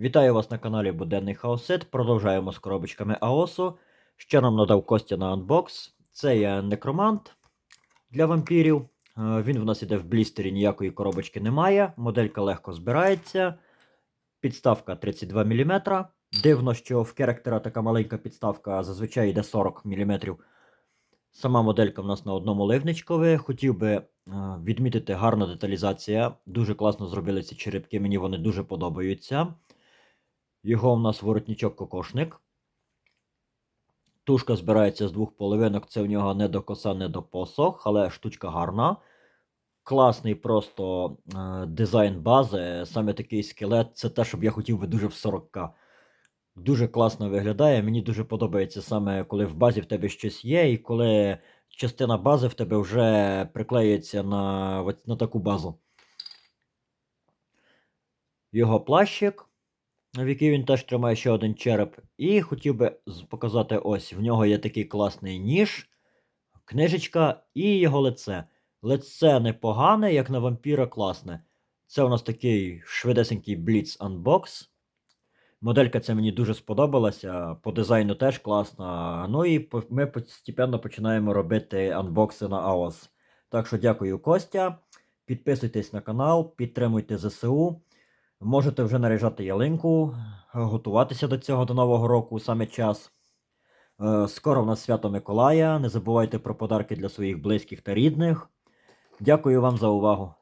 Вітаю вас на каналі Буденний Хаосит. Продовжаємо з коробочками АОСу. Ще нам надав Костя на анбокс. Це є некромант для вампірів. Е, Він в нас іде в блістері, ніякої коробочки немає. Моделька легко збирається. Підставка 32 мм. Дивно, що в керактера така маленька підставка а зазвичай йде 40 мм. Сама моделька в нас на одному ливничкові. Хотів би е, відмітити гарна деталізація. Дуже класно зробили ці черепки, мені вони дуже подобаються. Його в нас воротничок кокошник. Тушка збирається з двох половинок. Це в нього не до коса, не до посох, але штучка гарна. Класний просто е, дизайн бази. Саме такий скелет. Це те, щоб я хотів би дуже в 40к. Дуже класно виглядає. Мені дуже подобається саме, коли в базі в тебе щось є, і коли частина бази в тебе вже приклеюється на, на таку базу. Його плащик, в який він теж тримає ще один череп. І хотів би показати ось: в нього є такий класний ніж, книжечка і його лице. Лице непогане, як на вампіра класне. Це у нас такий швидесенький Blitz Unbox. Моделька ця мені дуже сподобалася, по дизайну теж класна. Ну і ми постепенно починаємо робити анбокси на AOS. Так що дякую, Костя. Підписуйтесь на канал, підтримуйте ЗСУ. Можете вже наряжати ялинку, готуватися до цього до Нового року саме час. Е, Скоро в нас свято Миколая. Не забувайте про подарки для своїх близьких та рідних. Дякую вам за увагу.